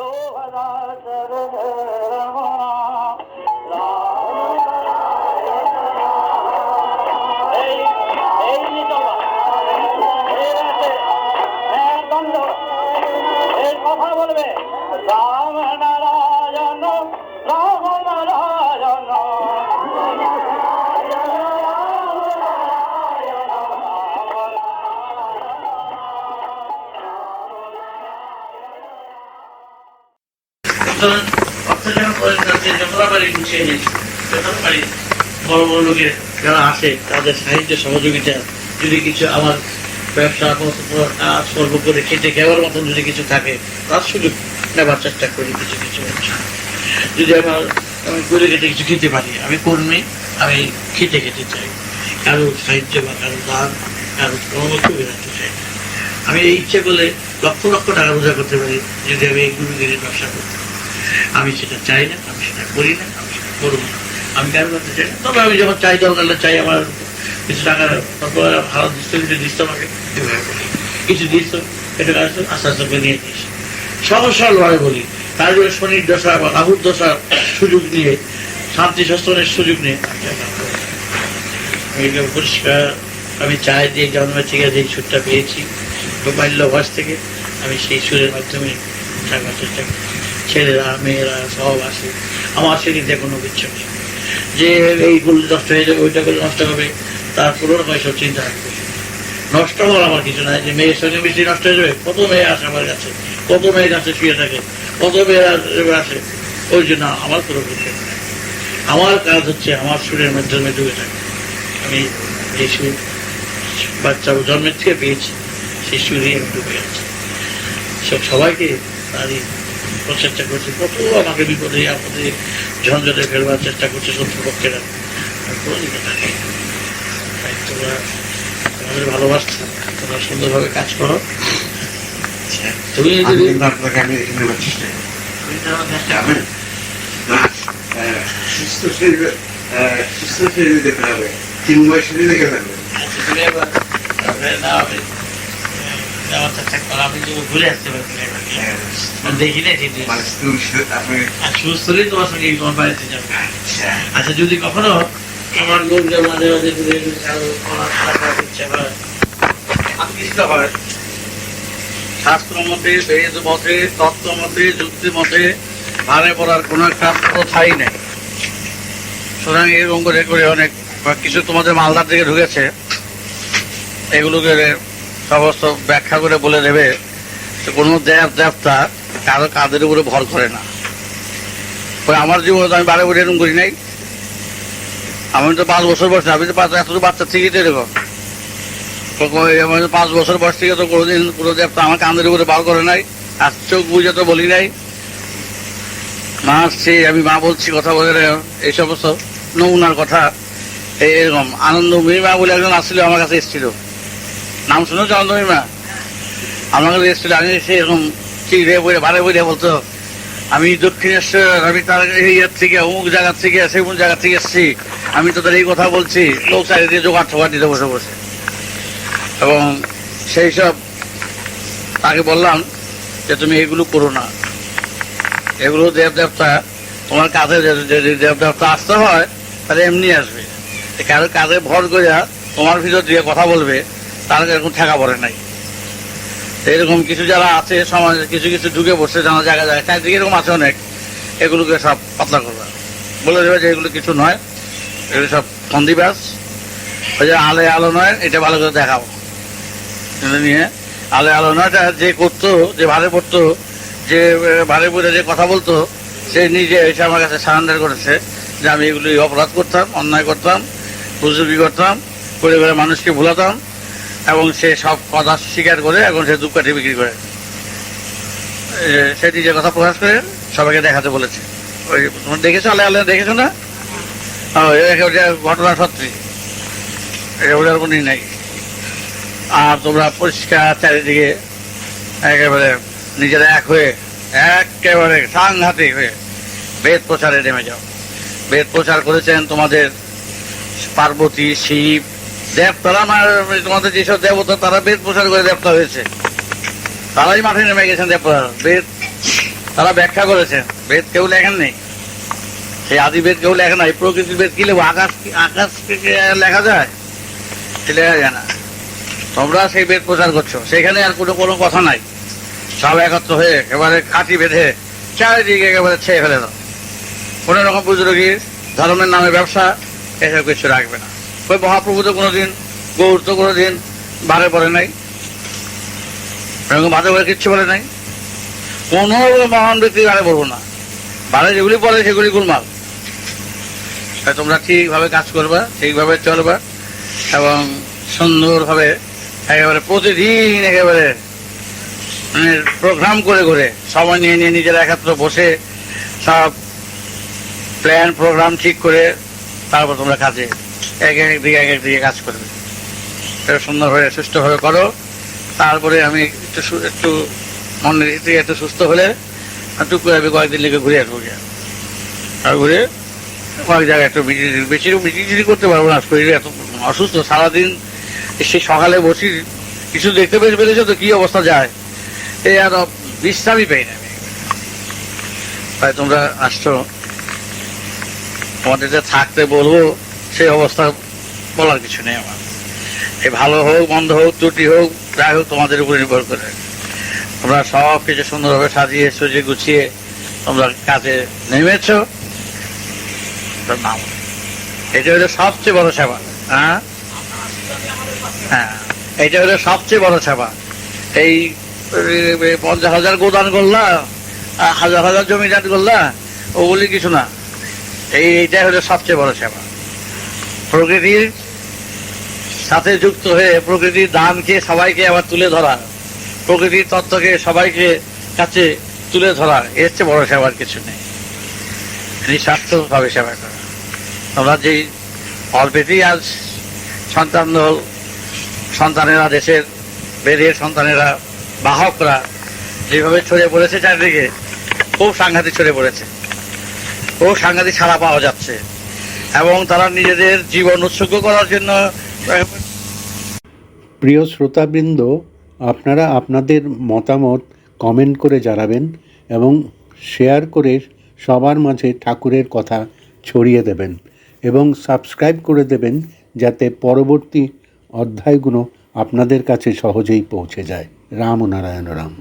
এই পারি। সহযোগিতা, যদি কিছু ব্যবসা থাকে, তার সুযোগ নেবার চেষ্টা করি কিছু কিছু যদি আমার আমি করে খেতে কিছু খেতে পারি, আমি কর্মী, আমি খেতে খেতে চাই। কারও সাহায্য বা কারও দান, কারও পরামর্শ রাখতে চাই। আমি এই ইচ্ছে করলে লক্ষ লক্ষ টাকা রোজগার করতে পারি, যদি আমি এই গুরুগিরির ব্যবসা করতে আমি সেটা চাই না, আমি সেটা করি না, আমি সেটা করব না। আমি কারও করতে চাই না? তবে আমি যখন চাই, দরকার চাই, আমার কিছু টাকা ভালো দিচ্ছ, কিছু দিচ্ছ আমাকে কিছু দিচ্ছ, এটা কাজ আস্তে আস্তে নিয়ে দিস সহজ সরলভাবে বলি তার জন্য শনির দশা বা রাহুর দশার সুযোগ নিয়ে, শান্তি শাসনের সুযোগ নিয়ে এটা পরিষ্কার, আমি চাই দিয়ে জন্মের থেকে যে সুরটা পেয়েছি বাল্য বয়স থেকে, আমি সেই সুরের মাধ্যমে থাকার চেষ্টা করি। ছেলেরা, মেয়েরা সব আসে আমার সেদিকে কোনো কিচ্ছু নেই। যে এই করলে নষ্ট হয়ে যাবে, ওইটা করলে নষ্ট হবে, তার পুরোনো সব চিন্তা রাখবে নষ্ট হওয়ার আমার কিছু নাই। যে মেয়ের সঙ্গে মিষ্টি নষ্ট হয়ে যাবে, কত মেয়ে আসে আমার কাছে? কত মেয়ে কাছে শুয়ে থাকে? কত মেয়ে আসে ওই জন্য আমার কোনো নেই। আমার কাজ হচ্ছে আমার সুরের মাধ্যমে ডুবে থাকে। আমি যে সুর বাচ্চা জন্মের থেকে পেয়েছি, সেই সুরই আমি ডুবে আছি। সব সবাইকে তারই প্রচেষ্টা করছে কত আমাকে বিপদে আপদে ঝঞ্ঝটে ফেলবার চেষ্টা করছে শত্রুপক্ষেরা। দিকে থাকে তাই তোমরা তোমাদের ভালোবাসছো তোমরা সুন্দরভাবে কাজ করো। তুমি যদি আপনাকে আমি নেবার চেষ্টা করি। তুমি আহ, সুস্থ শরীরে সুস্থ শরীরে দেখতে হবে। চিন্ময় শরীরে দেখে থাকবে আচ্ছা, না আমি যদি ঘুরে আসতে দেখি না ঠিক মানে তুমি সে- আপনি আর সুস্থ হলেই তোমার সঙ্গে তোমার বাড়িতে যাব। আচ্ছা। আচ্ছা যদি কখনো আমার লোককে মাঝে মাঝে ঘুরে ইচ্ছা হয় হয় শাস্ত্র মতে বেদ মতে তত্ত্ব মতে যুক্তি মতে ভারে পড়ার কোনো একটা প্রথাই নেই। সুতরাং এরকম করে করে অনেক কিছু তোমাদের মালদার দিকে ঢুকেছে। এগুলোকে সমস্ত ব্যাখ্যা করে বলে দেবে যে কোনো দেব, দেবতা কারও কাদের উপরে ভর করে না। আমার জীবনে তো আমি বারে বারে এরকম করি নাই। আমি তো পাঁচ বছর বয়স, আমি তো পাঁচ এত বাচ্চা থেকেই তো এরকম। পাঁচ বছর বয়স থেকে তো কোনোদিন কোনো দেবতা আমার কান্দের উপরে বার করে নাই, আর চোখ বুঝে তো বলি নাই। মা আসছে, আমি মা বলছি, কথা বলে এই সমস্ত নমুনার কথা এরকম আনন্দ মা বলে একজন আসছিল, আমার কাছে এসেছিল। নাম শুনেছো আনন্দ মা আমার কাছে এসেছিল আমি সে এরকম চিড়ে বইরে ভারে বইরে বলতো, আমি দক্ষিণেশ্বর, আমি তার ইয়ের থেকে, অমুক জায়গার থেকে সেমুক জায়গা থেকে এসেছি। আমি তোদের এই কথা বলছি, লোক চারিদিকে জোগাড় ঠোগাড় দিতে বসে বসে। এবং সেই সব তাকে বললাম যে, তুমি এগুলো করো না। এগুলো দেব দেবতা তোমার কাছে যদি যদি দেব দেবতা আসতে হয়, তাহলে এমনি আসবে। কারও কাজে ভর করে তোমার ভিতর দিয়ে কথা বলবে তার এরকম ঠেকা পড়ে নাই। এরকম কিছু যারা আছে, সমাজে কিছু কিছু ঢুকে বসছে জানা জায়গা যায় চারদিকে এরকম আছে অনেক। এগুলোকে সব পাতলা করবে। বলে দেবে যে এগুলো কিছু নয়। এগুলো সব ফন্দিবাস ওই যে আলে আলো নয়, এটা ভালো করে এটা নিয়ে। আলে আলো নয় এটা যে করতো, যে ভারে পড়তো, যে ভারে পড়ে যে কথা বলতো, সে নিজে এসে আমার কাছে সারেন্ডার করেছে যে আমি এগুলি অপরাধ করতাম, অন্যায় করতাম বুজুর্গি করতাম, করে করে মানুষকে ভুলাতাম। এবং সে সব কথা স্বীকার করে এখন সে ধূপকাঠি বিক্রি করে। সে নিজের কথা প্রকাশ করে সবাইকে দেখাতে বলেছে। ওই দেখেছ আলে আলে? দেখেছ না? ঘটনা সত্যি। ওটার কোনই নাই। আর তোমরা পরিষ্কার চারিদিকে একেবারে নিজেরা এক হয়ে, একেবারে সাংঘাতিক হয়ে বেদ প্রচারে নেমে যাও। বেদ প্রচার করেছেন তোমাদের পার্বতী, শিব আমার তোমাদের যেসব দেবতা, তারা বেদ প্রচার করে দেবতা হয়েছে। তারাই মাঠে নেমে গেছেন দেবতা। বেদ, তারা ব্যাখ্যা করেছেন বেদ কেউ লেখেন নেই। সেই আদি বেদ কেউ লেখে নাই প্রকৃতির বেদ কি লেখো? আকাশ কি- আকাশ থেকে লেখা যায়? সে লেখা যায় না। তোমরা সেই বেদ প্রচার করছ। সেখানে আর কোনো কোনো কথা নাই। সব একত্র হয়ে একেবারে কাঠি বেঁধে চারিদিকে একেবারে ছেয়ে ফেলে দাও। কোনো রকম বুজুর্গির ধর্মের নামে ব্যবসা এসব কিছু রাখবে না। ওই মহাপ্রভু তো কোনোদিন গৌর তো কোনোদিন বারে পড়ে নাই। বাদে বলে কিচ্ছু বলে নাই। কোনো মহান ব্যক্তি বারে বলব না। বারে যেগুলি বলে সেগুলি গুলমাল। তোমরা ঠিকভাবে কাজ করবা, ঠিকভাবে চলবা, এবং সুন্দরভাবে একেবারে প্রতিদিন একেবারে মানে প্রোগ্রাম করে করে সময় নিয়ে নিয়ে নিজেরা একাত্র বসে সব প্ল্যান, প্রোগ্রাম ঠিক করে তারপর তোমরা কাজে এক এক দিকে এক এক দিকে কাজ করবে। এটা সুন্দরভাবে সুস্থভাবে করো। তারপরে আমি একটু একটু মনের থেকে একটু সুস্থ হলে করে আমি কয়েকদিন লেগে ঘুরে আসব। আর ঘুরে কয়েক জায়গায় একটু বেশি মিটিং করতে পারব না শরীরে এত অসুস্থ, সারাদিন সে সকালে বসি, কিছু দেখতে পেয়ে পেরেছ তো কি অবস্থা যায়? এই আর বিশ্রামই পাই না তাই তোমরা আসছো। তোমাদের যে থাকতে বলব সেই অবস্থা বলার কিছু নেই আমার। এই ভালো হোক, মন্দ হোক, ত্রুটি হোক, যাই হোক, তোমাদের উপর নির্ভর করে। তোমরা সব কিছু সুন্দরভাবে সাজিয়ে, সুজিয়ে, গুছিয়ে তোমরা কাজে নেমেছো নাম। এটা হলো সবচেয়ে বড় সেবা হ্যাঁ? হ্যাঁ এটা হলো সবচেয়ে বড় সেবা। এই পঞ্চাশ হাজার গোদান করলা হাজার হাজার জমিদার করলা, ওগুলি কিছু না। এই এইটা হলো সবচেয়ে বড় সেবা। প্রকৃতির সাথে যুক্ত হয়ে প্রকৃতির দানকে সবাইকে আবার তুলে ধরা, প্রকৃতির তত্ত্বকে সবাইকে কাছে তুলে ধরা, এর চেয়ে বড় সেবার কিছু নেই। নিঃস্বার্থভাবে সেবা করা তোমরা যেই অল্পেতেই আজ সন্তান সন্তানেরা, দেশের বেরিয়ে সন্তানেরা, বাহকরা যেভাবে ছড়িয়ে পড়েছে চারিদিকে, খুব সাংঘাতিক ছড়িয়ে পড়েছে। খুব সাংঘাতিক ছাড়া পাওয়া যাচ্ছে। এবং তারা নিজেদের জীবন উৎসর্গ করার জন্য প্রিয় শ্রোতাবৃন্দ, আপনারা আপনাদের মতামত কমেন্ট করে জানাবেন এবং শেয়ার করে সবার মাঝে ঠাকুরের কথা ছড়িয়ে দেবেন এবং সাবস্ক্রাইব করে দেবেন যাতে পরবর্তী অধ্যায়গুলো আপনাদের কাছে সহজেই পৌঁছে যায়। রাম নারায়ণ রাম।